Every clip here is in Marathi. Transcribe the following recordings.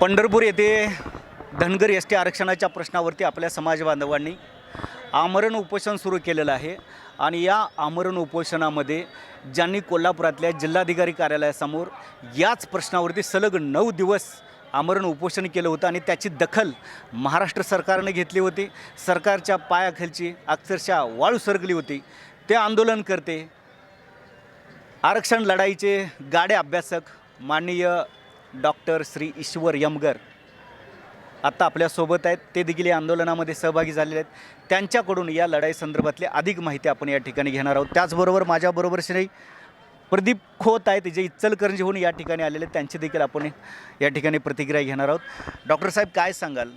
पंढरपूर येथे धनगर एस टी आरक्षणाच्या प्रश्नावरती आपल्या समाज बांधवांनी आमरण उपोषण सुरू केलेलं आहे. आणि या आमरण उपोषणामध्ये ज्यांनी कोल्हापुरातल्या जिल्हाधिकारी कार्यालयासमोर याच प्रश्नावरती सलग नऊ दिवस आमरण उपोषण केलं होतं आणि त्याची दखल महाराष्ट्र सरकारने घेतली होती. सरकारच्या पायाखालची अक्षरशः वाळू सरकली होती. ते आंदोलन करते. आरक्षण लढाईचे गाडे अभ्यासक माननीय डॉक्टर श्री ईश्वर यमगर आत्ता आपल्यासोबत आहेत. ते देखील या आंदोलनामध्ये सहभागी झालेले आहेत. त्यांच्याकडून या लढाई संदर्भातली अधिक माहिती आपण या ठिकाणी घेणार आहोत. त्याचबरोबर माझ्याबरोबर श्री प्रदीप खोत आहेत जे इचलकरंजीहून या ठिकाणी आलेले आहेत. त्यांची देखील आपण या ठिकाणी प्रतिक्रिया घेणार आहोत. डॉक्टर साहेब काय सांगाल?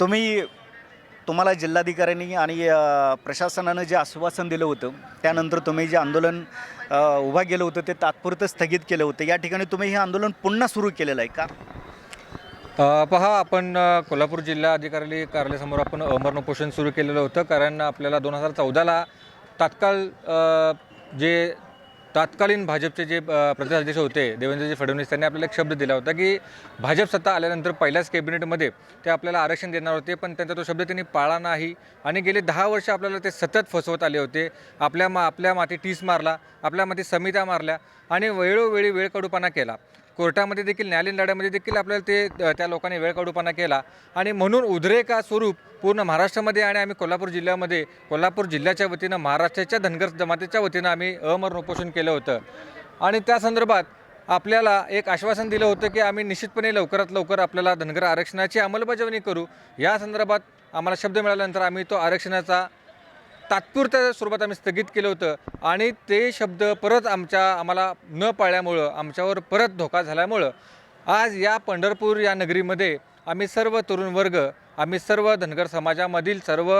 तुम्ही तुम्हाला जिल्हाधिकाऱ्यांनी आणि प्रशासनानं जे आश्वासन दिलं होतं त्यानंतर तुम्ही जे आंदोलन उभं उभा केलं होतं ते तात्पुरतं स्थगित केलं होतं. या ठिकाणी तुम्ही हे आंदोलन पुन्हा सुरू केलेलं आहे का? पहा आपण कोल्हापूर जिल्हा अधिकारी कार्यालयासमोर आपण अमरण उपोषण सुरू केलेलं होतं कारण आपल्याला दोन हजार चौदाला तात्काळ जे तत्कालीन भाजपचे जे प्रदेशाध्यक्ष होते देवेंद्रजी फडणवीस त्यांनी आपल्याला एक शब्द दिला होता की भाजप सत्ता आल्यानंतर पहिल्याच कॅबिनेटमध्ये ते आपल्याला आरक्षण देणार होते पण त्यांचा तो शब्द त्यांनी पाळला नाही. आणि गेले दहा वर्ष आपल्याला ते सतत फसवत आले होते. आपल्या मा आपल्या माती टीस मारला आपल्या माती समित्या मारल्या आणि वेळोवेळी वेळकडूपणा केला. कोर्टामध्ये देखील न्यायालयीन लढ्यामध्ये देखील आपल्याला ते त्या लोकांनी वेळ काढूपणा केला. आणि म्हणून उद्रेका स्वरूप पूर्ण महाराष्ट्रामध्ये आणि आम्ही कोल्हापूर जिल्ह्यामध्ये कोल्हापूर जिल्ह्याच्या वतीनं महाराष्ट्राच्या धनगर जमातीच्या वतीनं आम्ही अमरण उपोषण केलं होतं. आणि त्या संदर्भात आपल्याला एक आश्वासन दिलं होतं की आम्ही निश्चितपणे लवकरात लवकर आपल्याला धनगर आरक्षणाची अंमलबजावणी करू. या संदर्भात आम्हाला शब्द मिळाल्यानंतर आम्ही तो आरक्षणाचा तात्पुरत्या स्वरूपात आम्ही स्थगित केलं होतं. आणि ते शब्द परत आमच्या आम्हाला न पाळल्यामुळं आमच्यावर परत धोका झाल्यामुळं आज या पंढरपूर या नगरीमध्ये आम्ही सर्व तरुण वर्ग आम्ही सर्व धनगर समाजामधील सर्व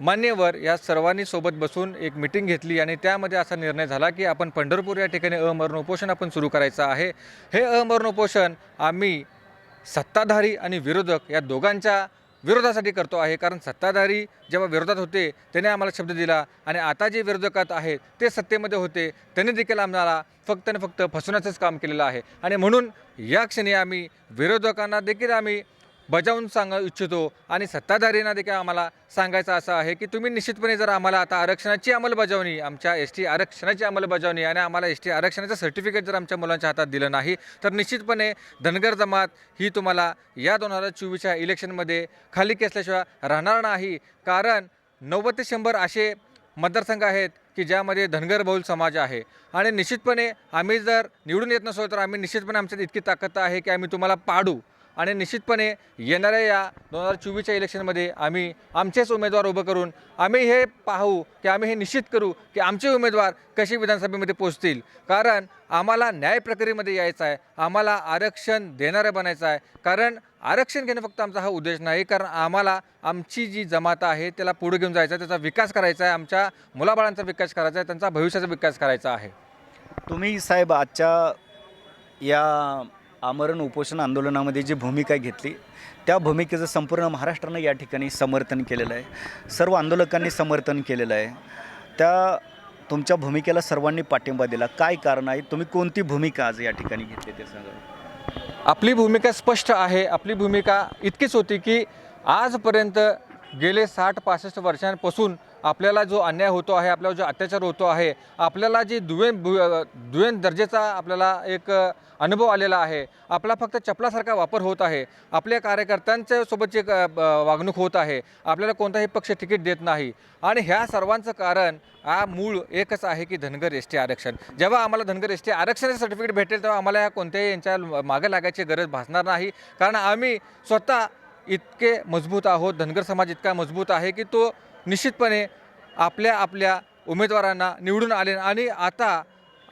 मान्यवर या सर्वांनी सोबत बसून एक मिटिंग घेतली आणि त्यामध्ये असा निर्णय झाला की आपण पंढरपूर या ठिकाणी अमरण उपोषण आपण सुरू करायचं आहे. हे अमरण उपोषण आम्ही सत्ताधारी आणि विरोधक या दोघांच्या विरोधासाठी करतो आहे. कारण सत्ताधारी जेव्हा विरोधात होते त्याने आम्हाला शब्द दिला आणि आता जे विरोधकात आहेत ते सत्तेमध्ये होते त्यांनी देखील आम्हाला फक्त आणि फक्त फसवण्याचंच काम केलेलं आहे. आणि म्हणून या क्षणी आम्ही विरोधकांना देखील आम्ही बजावून सांगू इच्छितो. आणि सत्ताधारींना देखील आम्हाला सांगायचं असं आहे की तुम्ही निश्चितपणे जर आम्हाला आता आरक्षणाची अंमलबजावणी आमच्या एस टी आरक्षणाची अंमलबजावणी आणि आम्हाला एस टी आरक्षणाचं सर्टिफिकेट जर आमच्या मुलांच्या हातात दिलं नाही तर निश्चितपणे धनगर जमात ही तुम्हाला या दोन हजार चोवीसच्या इलेक्शनमध्ये खाली केसल्याशिवाय राहणार नाही. कारण नव्वद ते शंभर असे मतदारसंघ आहेत की ज्यामध्ये धनगर बहुल समाज आहे. आणि निश्चितपणे आम्ही जर निवडून येत नसलो तर आम्ही निश्चितपणे आमच्यात इतकी ताकद आहे की आम्ही तुम्हाला पाडू. आणि निश्चितपणे येणाऱ्या या दोन हजार चोवीसच्या इलेक्शनमध्ये आम्ही आमचेच उमेदवार उभं करून आम्ही हे पाहू की आम्ही हे निश्चित करू की आमचे उमेदवार कसे विधानसभेमध्ये पोचतील. कारण आम्हाला न्याय प्रक्रियेमध्ये यायचं आहे. आम्हाला आरक्षण देणारं बनायचं आहे. कारण आरक्षण घेणं फक्त आमचा हा उद्देश नाही. कारण आम्हाला आमची जी जमात आहे त्याला पुढे घेऊन जायचं आहे. त्याचा विकास करायचा आहे. आमच्या मुलाबाळांचा विकास करायचा आहे. त्यांचा भविष्याचा विकास करायचा आहे. तुम्ही साहेब आजच्या या आमरण उपोषण आंदोलनामध्ये जी भूमिका घेतली त्या भूमिकेचं संपूर्ण महाराष्ट्रानं या ठिकाणी समर्थन केलेलं आहे. सर्व आंदोलकांनी समर्थन केलेलं आहे. त्या तुमच्या भूमिकेला सर्वांनी पाठिंबा दिला. काय कारण आहे? तुम्ही कोणती भूमिका आज या ठिकाणी घेतली ते सांगा. आपली भूमिका स्पष्ट आहे. आपली भूमिका इतकीच होती की आजपर्यंत गेले साठ पासष्ट वर्षांपासून आपल्याला जो अन्याय होतो आहे आपल्याला जो अत्याचार होतो आहे आपल्याला जी दुय्यम भू- दर्जेचा आपल्याला एक अनुभव आलेला आहे आपला फक्त चपलासारखा वापर होत आहे आपल्या कार्यकर्त्यांच्या सोबतची एक, वागणूक होत आहे आपल्याला कोणताही पक्ष तिकीट देत नाही. आणि ह्या सर्वांचं कारण हा मूळ एकच आहे की धनगर एस टी आरक्षण. जेव्हा आम्हाला धनगर एस टी आरक्षणाचं सर्टिफिकेट भेटेल तेव्हा आम्हाला या कोणत्याही यांच्या मागे लागायची गरज भासणार नाही. कारण आम्ही स्वतः इतके मजबूत आहोत धनगर समाज इतका मजबूत आहे की तो निश्चितपणे आपल्या आपल्या उमेदवारांना निवडून आले आणि आता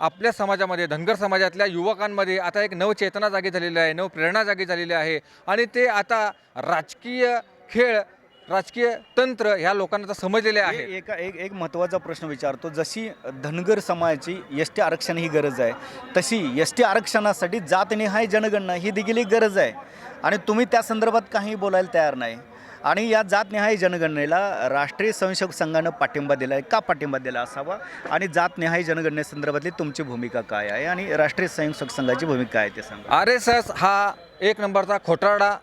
आपल्या समाजामध्ये धनगर समाजातल्या युवकांमध्ये आता एक नवचेतना जागी झालेली आहे नवप्रेरणा जागी झालेली आहे आणि ते आता राजकीय खेळ राजकीय तंत्र ह्या लोकांना समजलेले आहे एका एक एक महत्त्वाचा प्रश्न विचारतो. जशी धनगर समाजाची एस टी आरक्षण ही गरज आहे तशी एस टी आरक्षणासाठी जातनिहाय जनगणना ही देखील एक गरज आहे. आणि तुम्ही त्या संदर्भात काही बोलायला तयार नाही. आणि या जातनिहाय जनगणनेला राष्ट्रीय स्वयंसेवक संघानं पाठिंबा दिला आहे का पाठिंबा दिला असावा? आणि जातनिहाय जनगणनेसंदर्भातली तुमची भूमिका काय आहे? आणि राष्ट्रीय स्वयंसेवक संघाची भूमिका काय आहे ते सांगा. आर एस एस हा एक नंबरचा खोटारडा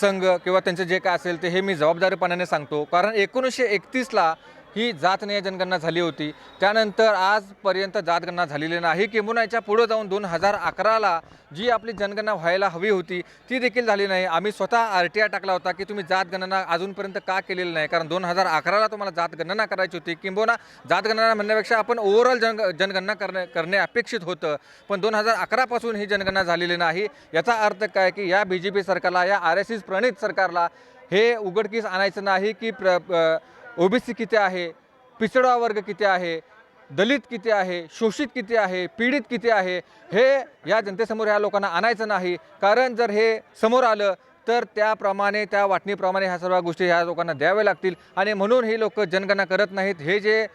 संघ किंवा त्यांचं जे काय असेल ते हे मी जबाबदारीपणाने सांगतो. कारण एकोणीसशे एकतीसला ही जातनीय जनगणना झाली होती. त्यानंतर आजपर्यंत जातगणना झालेली नाही. किंबहुना याच्या पुढं जाऊन दोन हजार अकराला जी आपली जनगणना व्हायला हवी होती ती देखील झाली नाही. आम्ही स्वतः आर टी आय टाकला होता की तुम्ही जातगणना अजूनपर्यंत का केलेलं नाही? कारण दोन हजार अकराला तुम्हाला जातगणना करायची होती. किंबहुना जातगणना म्हणण्यापेक्षा आपण ओव्हरऑल जन जनगणना करणे करणे अपेक्षित होतं. पण दोन हजार अकरापासून ही जनगणना झालेली नाही. याचा अर्थ काय की या बी जे पी सरकारला या आर एस एस प्रणित सरकारला हे उघडकीस आणायचं नाही की प्र ओबीसी किती आहे पिछडा वर्ग किती आहे दलित किती आहे शोषित किती आहे पीडित किती आहे हे या जनतेसमोर ह्या लोकांना आणायचं नाही. कारण जर हे समोर आलं तर त्याप्रमाणे त्या वाटणीप्रमाणे ह्या सर्व गोष्टी ह्या लोकांना द्याव्या लागतील. आणि म्हणून ही लोक जनगणना करत नाहीत. हे जे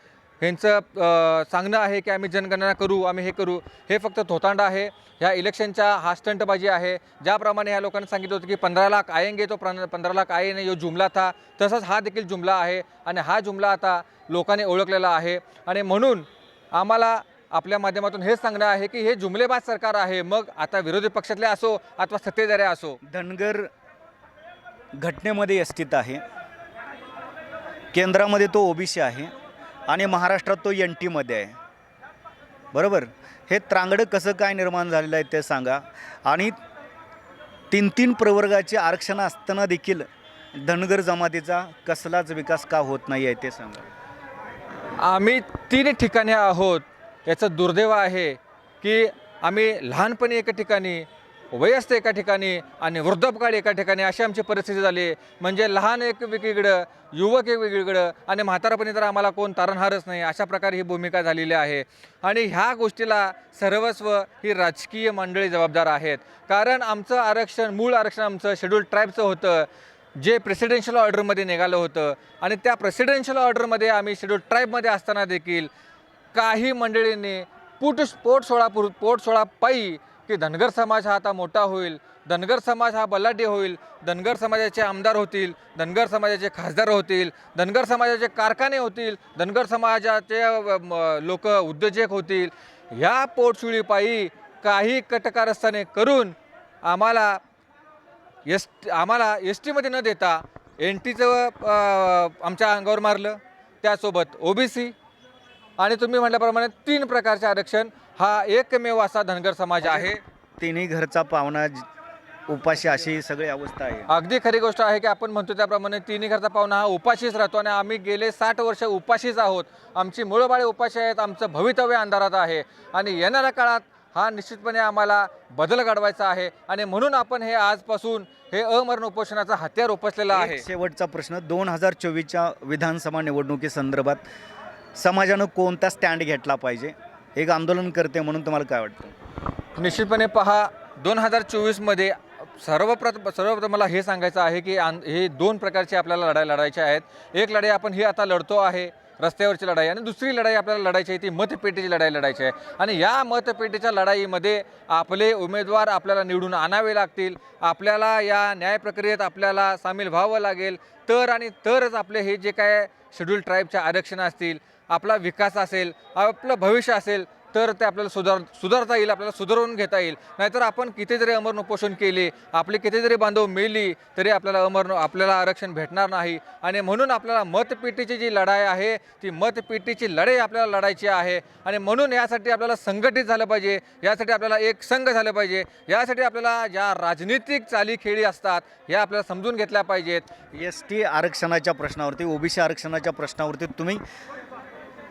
ह्यांचं सांगणं आहे की आम्ही जनगणना करू आम्ही हे करू हे फक्त थोतांड आहे. ह्या इलेक्शनच्या हा स्टंटबाजी आहे. ज्याप्रमाणे ह्या लोकांनी सांगितलं होतं की पंधरा लाख आएंगे तो पंधरा लाख आहे नाही यो जुमला था. तसंच हा देखील जुमला आहे आणि हा जुमला आता लोकांनी ओळखलेला आहे. आणि म्हणून आम्हाला आपल्या माध्यमातून हेच सांगणं आहे की हे जुमलेबाज सरकार आहे. मग आता विरोधी पक्षातले असो अथवा सत्तेधारी असो. धनगर घटनेमध्ये अस्तित्व आहे. केंद्रामध्ये तो ओबीसी आहे. आणि महाराष्ट्रात तो एन टीमध्ये आहे. बरोबर? हे त्रांगडं कसं काय निर्माण झालेलं आहे ते सांगा. आणि तीन तीन प्रवर्गाचे आरक्षण असताना देखील धनगर जमातीचा कसलाच विकास का होत नाही आहे ते सांगा. आम्ही तीन ठिकाणी आहोत. याचं दुर्दैव आहे की आम्ही लहानपणी एका ठिकाणी वयस्थ एका ठिकाणी आणि वृद्धापकाळ एका ठिकाणी अशी आमची परिस्थिती झाली. म्हणजे लहान एक वेगळीकडं युवक एक वेगळीकडं आणि म्हातारपणी तर आम्हाला कोण तारणहारच नाही. अशा प्रकारे ही भूमिका झालेली आहे. आणि ह्या गोष्टीला सर्वस्व ही राजकीय मंडळी जबाबदार आहेत. कारण आमचं आरक्षण मूळ आरक्षण आमचं शेड्यूल ट्राईबचं होतं. जे प्रेसिडेन्शियल ऑर्डरमध्ये निघालं होतं. आणि त्या प्रेसिडेन्शियल ऑर्डरमध्ये आम्ही शेड्यूल ट्राईबमध्ये असताना देखील काही मंडळींनी पुट पोट सोळा पुर पोट सोळा पायी की धनगर समाज हा आता मोठा होईल धनगर समाज हा बलाढ्य होईल धनगर समाजाचे आमदार होतील धनगर समाजाचे खासदार होतील धनगर समाजाचे कारखाने होतील धनगर समाजाचे लोक उद्योजक होतील ह्या पोटसुळीपायी काही कटकारस्थाने करून आम्हाला एस आम्हाला एस टीमध्ये न देता एन टीचं आमच्या अंगावर मारलं. त्यासोबत ओ बी सी आणि तुम्ही म्हटल्याप्रमाणे तीन प्रकारचे आरक्षण हा एकमेव असा धनगर समाज आहे. तिन्ही घरचा पाहुणा ज- उपाशी अशी सगळी अवस्था आहे. अगदी खरी गोष्ट आहे की आपण म्हणतो त्याप्रमाणे तिन्ही घरचा पाहुणा हा उपाशीच राहतो आणि आम्ही गेले साठ वर्ष उपाशीच आहोत. आमची मुळबाळे उपाशी आहेत आमचं भवितव्य अंधारात आहे. आणि येणाऱ्या काळात हा निश्चितपणे आम्हाला बदल घडवायचा आहे. आणि म्हणून आपण हे आजपासून हे अमरण उपोषणाचा हत्यार उपसलेलं आहे. एक शेवटचा प्रश्न दोन हजार चोवीसच्या विधानसभा निवडणुकीसंदर्भात समाजानं कोणता स्टँड घेतला पाहिजे? एक आंदोलन करते म्हणून तुम्हाला काय वाटतं? निश्चितपणे पहा दोन हजार चोवीसमध्ये सर्वप्रथम सर्वप्रथम मला हे सांगायचं आहे की आन हे दोन प्रकारचे आपल्याला लढाई लढायच्या आहेत. एक लढाई आपण ही आता लढतो आहे रस्त्यावरची लढाई आणि दुसरी लढाई आपल्याला लढायची आहे ती मतपेटीची लढाई लढायची आहे. आणि या मतपेटीच्या लढाईमध्ये आपले उमेदवार आपल्याला निवडून आणावे लागतील आपल्याला या न्याय प्रक्रियेत आपल्याला सामील व्हावं लागेल तर आणि तरच आपले हे जे काय शेड्यूल ट्राईबच्या आरक्षण असतील आपला विकास असेल आपलं भविष्य असेल तर ते आपल्याला सुधार सुधारता येईल आपल्याला सुधारून घेता येईल. नाहीतर आपण किती जरी अमरण उपोषण केले आपले किती जरी बांधव मेली तरी आपल्याला अमर आपल्याला आरक्षण भेटणार नाही. आणि म्हणून आपल्याला मतपेटीची जी लढाई आहे ती मतपेटीची लढाई आपल्याला लढायची आहे. आणि म्हणून यासाठी आपल्याला संघटित झालं पाहिजे यासाठी आपल्याला एक संघ झालं पाहिजे यासाठी आपल्याला ज्या राजनीतिक चालीखेळी असतात या आपल्याला समजून घेतल्या पाहिजेत. एस टी आरक्षणाच्या प्रश्नावरती ओबीसी आरक्षणाच्या प्रश्नावरती तुम्ही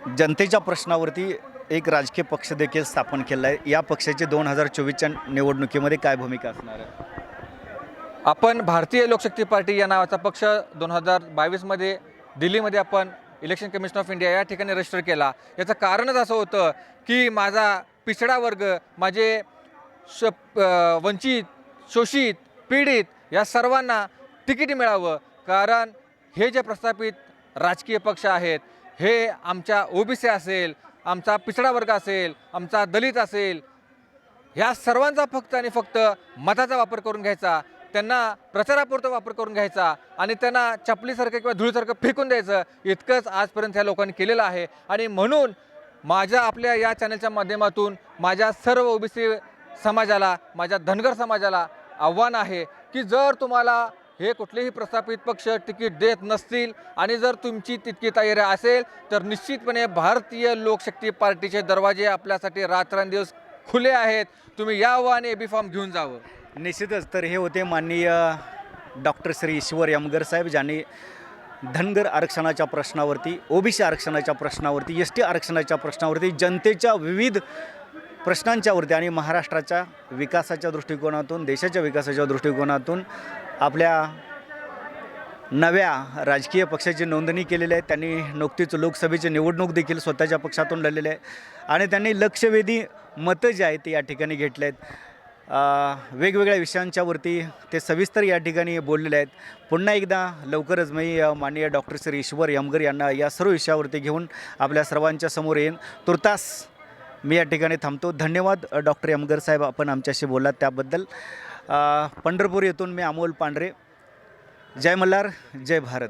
जनतेच्या प्रश्नावरती एक राजकीय पक्ष देखील स्थापन केला आहे. या पक्षाची दोन हजार चोवीसच्या निवडणुकीमध्ये काय भूमिका असणार आहे? आपण भारतीय लोकशक्ती पार्टी या नावाचा पक्ष दोन हजार बावीसमध्ये दिल्लीमध्ये आपण इलेक्शन कमिशन ऑफ इंडिया या ठिकाणी रजिस्टर केला. याचं कारणच असं होतं की माझा पिछडा वर्ग माझे श वंचित शोषित पीडित या सर्वांना तिकीट मिळावं. कारण हे जे प्रस्थापित राजकीय पक्ष आहेत हे आमच्या ओबीसी असेल आमचा पिछडा वर्ग असेल आमचा दलित असेल ह्या सर्वांचा फक्त आणि फक्त मताचा वापर करून घ्यायचा त्यांना प्रचारापुरता वापर करून घ्यायचा आणि त्यांना चपलीसारखं किंवा धुळीसारखं फेकून द्यायचं इतकंच आजपर्यंत ह्या लोकांनी केलेलं आहे. आणि म्हणून माझ्या आपल्या या चॅनलच्या माध्यमातून माझ्या सर्व ओबीसी समाजाला माझ्या धनगर समाजाला आव्हान आहे की जर तुम्हाला हे कुठलेही प्रस्थापित पक्ष तिकीट देत नसतील आणि जर तुमची तितकी तयारी असेल तर निश्चितपणे भारतीय लोकशक्ती पार्टीचे दरवाजे आपल्यासाठी रात्रंदिवस खुले आहेत. तुम्ही यावं आणि एबी फॉर्म घेऊन जावं. निश्चितच तर हे होते माननीय डॉक्टर श्री ईश्वर यमगर साहेब ज्यांनी धनगर आरक्षणाच्या प्रश्नावरती ओबीसी आरक्षणाच्या प्रश्नावरती एस टी आरक्षणाच्या प्रश्नावरती जनतेच्या विविध प्रश्नांच्यावरती आणि महाराष्ट्राच्या विकासाच्या दृष्टिकोनातून देशाच्या विकासाच्या दृष्टिकोनातून आपल्या नव्या राजकीय पक्षाची नोंदणी केलेली आहे. त्यांनी नुकतीच लोकसभेची निवडणूक देखील स्वतःच्या पक्षातून लढलेली आहे. आणि त्यांनी लक्षवेधी मतं जे आहेत ते या ठिकाणी घेतले आहेत. वेगवेगळ्या विषयांच्यावरती ते सविस्तर या ठिकाणी बोललेले आहेत. पुन्हा एकदा लवकरच मी माननीय डॉक्टर श्री ईश्वर यमगर यांना या सर्व विषयावरती घेऊन आपल्या सर्वांच्या समोर येईन. तुर्तास मी या ठिकाणी थांबतो. धन्यवाद डॉक्टर यमगर साहेब आपण आमच्याशी बोललात त्याबद्दल. पंढरपूर येथून मी अमोल पांढरे. जय मल्हार जय भारत.